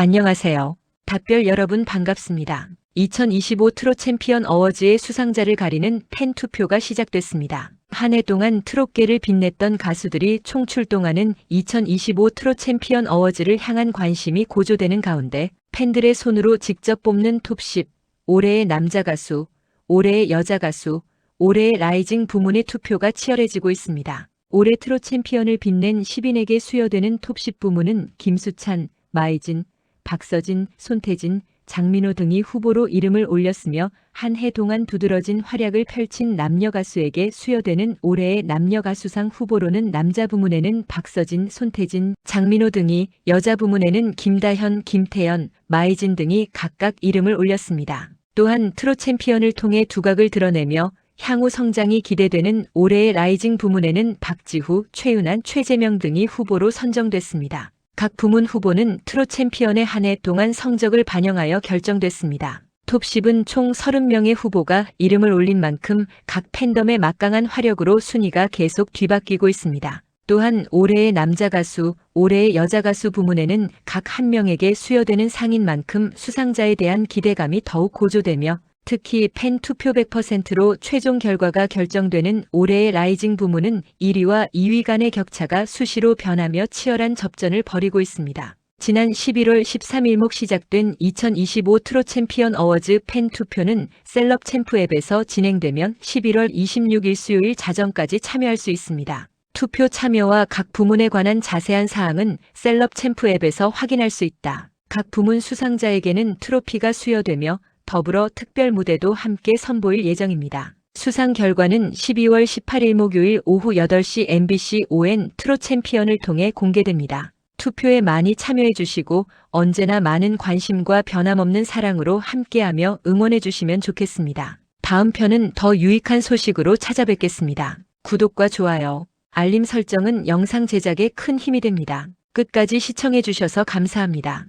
안녕하세요. 답별 여러분 반갑습니다. 2025 트롯 챔피언 어워즈의 수상자를 가리는 팬 투표가 시작됐습니다. 한 해 동안 트롯계를 빛냈던 가수들이 총출동하는 2025 트롯 챔피언 어워즈를 향한 관심이 고조되는 가운데 팬들의 손으로 직접 뽑는 톱10, 올해의 남자 가수, 올해의 여자 가수, 올해의 라이징 부문의 투표가 치열해지고 있습니다. 올해 트롯 챔피언을 빛낸 10인에게 수여되는 톱10 부문은 김수찬, 마이진, 박서진, 손태진, 장민호 등이 후보로 이름을 올렸으며 한 해 동안 두드러진 활약을 펼친 남녀 가수에게 수여되는 올해의 남녀 가수상 후보로는 남자 부문에는 박서진, 손태진, 장민호 등이 여자 부문에는 김다현, 김태연, 마이진 등이 각각 이름을 올렸습니다. 또한 트롯 챔피언을 통해 두각을 드러내며 향후 성장이 기대되는 올해의 라이징 부문에는 박지후, 최윤한, 최재명 등이 후보로 선정됐습니다. 각 부문 후보는 트롯 챔피언의 한 해 동안 성적을 반영하여 결정됐습니다. 톱10은 총 30명의 후보가 이름을 올린 만큼 각 팬덤의 막강한 화력으로 순위가 계속 뒤바뀌고 있습니다. 또한 올해의 남자 가수, 올해의 여자 가수 부문에는 각 한 명에게 수여되는 상인 만큼 수상자에 대한 기대감이 더욱 고조되며 특히 팬 투표 100%로 최종 결과가 결정되는 올해의 라이징 부문은 1위와 2위 간의 격차가 수시로 변하며 치열한 접전을 벌이고 있습니다. 지난 11월 13일목 시작된 2025 트롯 챔피언 어워즈 팬 투표는 셀럽 챔프 앱에서 진행되면 11월 26일 수요일 자정까지 참여할 수 있습니다. 투표 참여와 각 부문에 관한 자세한 사항은 셀럽 챔프 앱에서 확인할 수 있다. 각 부문 수상자에게는 트로피가 수여되며 더불어 특별 무대도 함께 선보일 예정입니다. 수상 결과는 12월 18일 목요일 오후 8시 MBC ON 트롯 챔피언을 통해 공개됩니다. 투표에 많이 참여해 주시고 언제나 많은 관심과 변함없는 사랑으로 함께하며 응원해 주시면 좋겠습니다. 다음 편은 더 유익한 소식으로 찾아뵙겠습니다. 구독과 좋아요, 알림 설정은 영상 제작에 큰 힘이 됩니다. 끝까지 시청해 주셔서 감사합니다.